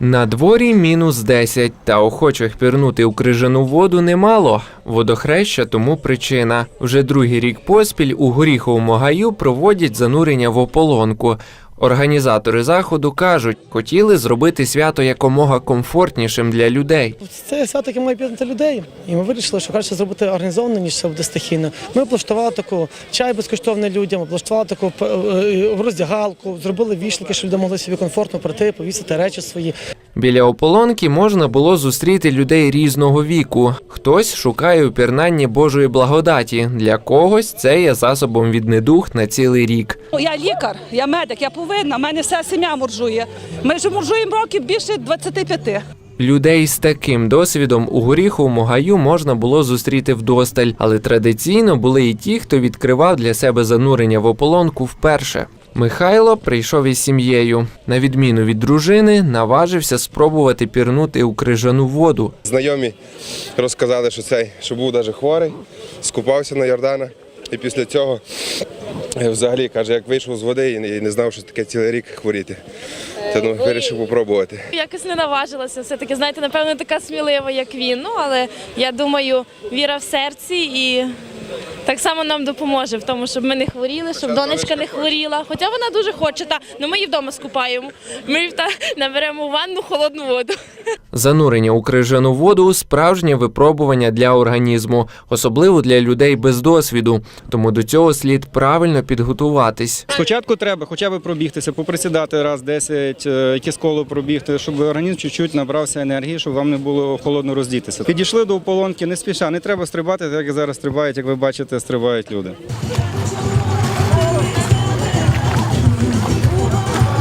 На дворі мінус 10, та охочих пірнути у крижану воду немало. Водохреща тому причина. Вже другий рік поспіль у горіховому гаю проводять занурення в ополонку. Організатори заходу кажуть, хотіли зробити свято якомога комфортнішим для людей. Це свято, яке має об'єднати людей. І ми вирішили, що краще зробити організовано, ніж це буде стихійно. Ми облаштували таку чай безкоштовний людям, облаштували таку е, е, роздягалку, зробили вішлики, щоб люди могли собі комфортно прийти, повісити речі свої. Біля ополонки можна було зустріти людей різного віку. Хтось шукає у пірнанні Божої благодаті, для когось це є засобом від недух на цілий рік. Я лікар, я медик, я повинна. в мене вся сім'я моржує. Ми вже моржуємо років більше 25. Людей з таким досвідом у горіховому гаю можна було зустріти вдосталь, але традиційно були і ті, хто відкривав для себе занурення в ополонку вперше. Михайло прийшов із сім'єю. На відміну від дружини, наважився спробувати пірнути у крижану воду. Знайомі розказали, що цей що був навіть хворий, скупався на Йордана. І після цього е, взагалі каже, як вийшов з води і не- знав, що таке цілий рік хворіти. То ну, вирішив попробувати. Якось не наважилася. Все-таки, знаєте, напевно, така смілива, як він. Ну, але я думаю, віра в серці і так само нам допоможе в тому, щоб ми не хворіли, щоб донечка не хворіла. Хоча вона дуже хоче, та ну ми її вдома скупаємо. Ми її та наберемо в ванну холодну воду. Занурення у крижану воду справжнє випробування для організму, особливо для людей без досвіду. Тому до цього слід правильно підготуватись. Спочатку треба хоча б пробігтися, поприсідати раз 10, е, якесь коло пробігти, щоб організм чуть-чуть набрався енергії, щоб вам не було холодно роздітися. Підійшли до ополонки, не спіша, не треба стрибати, так як зараз стрибають, як ви бачите, стрибають люди.